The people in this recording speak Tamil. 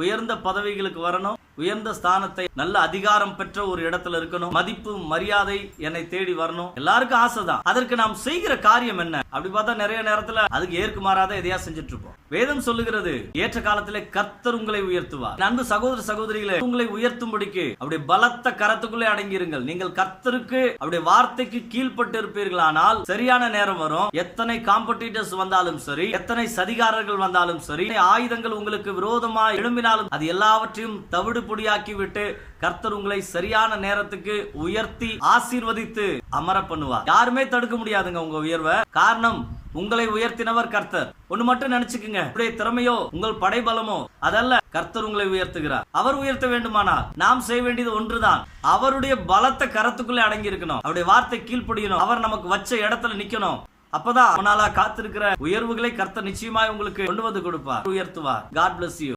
உயர்ந்த பதவிகளுக்கு வரணும். உயர்ந்த ஸ்தானத்தை நல்ல அதிகாரம் பெற்ற ஒரு இடத்துல இருக்கணும். மதிப்பு மரியாதை என்னை தேடி வரணும். எல்லாருக்கும் ஆசைதான். அதற்கு நாம் செய்கிற காரியம் என்ன? அப்படி பார்த்தா நிறைய நேரத்துல அதுக்கு ஏற்கு மாறாத எதையா செஞ்சுட்டு இருப்போம். வேதம் சொல்லுகிறது ஏற்ற காலத்திலே கர்த்தர் உங்களை உயர்த்துவார். அன்பு சகோதர சகோதரிகளே உங்களை உயர்த்தும்படிக்கு அப்படியே பலத்த கரத்துக்குள்ளே அடங்கியிருங்கள். நீங்கள் கர்த்தருக்கு அப்படியே வார்த்தைக்கு கீழ்ப்பட்டு இருப்பீர்களானால் சரியான நேரம் வரும். எத்தனை காம்படிட்டர்ஸ் வந்தாலும் சரி எத்தனை சதிகாரர்கள் வந்தாலும் சரி ஆயுதங்கள் உங்களுக்கு விரோதமாக எழும்பினாலும் அது எல்லாவற்றையும் தவிடு பொடியாக்கிவிட்டு கர்த்தர் உங்களை சரியான நேரத்துக்கு உயர்த்தி ஆசீர்வதித்து அமர பண்ணுவார் யாருமே தடுக்க முடியாதுங்க உங்க உயர்வை. காரணம் உங்களை உயர்த்தினவர் கர்த்தர். ஒண்ணு மட்டும் நினைச்சுக்குங்க. உங்களுடைய திறமையோ உங்கள் படைபலமோ அதல்ல கர்த்தர் உங்களை உயர்த்துகிறார். அவர் உயர்த்த வேண்டுமானால் நாம் செய்ய வேண்டியது ஒன்றுதான். அவருடைய பலத்த கரத்துக்குள்ளே அடங்கி இருக்கணும் அவருடைய வார்த்தை கீழ்ப்படியணும். அவர் நமக்கு வச்ச இடத்துல நிக்கணும். அப்பதான் அவனால காத்திருக்கிற உயர்வுகளை கர்த்தர் நிச்சயமாய் உங்களுக்கு கொண்டு வந்து கொடுப்பார். உயர்த்துவார். God bless you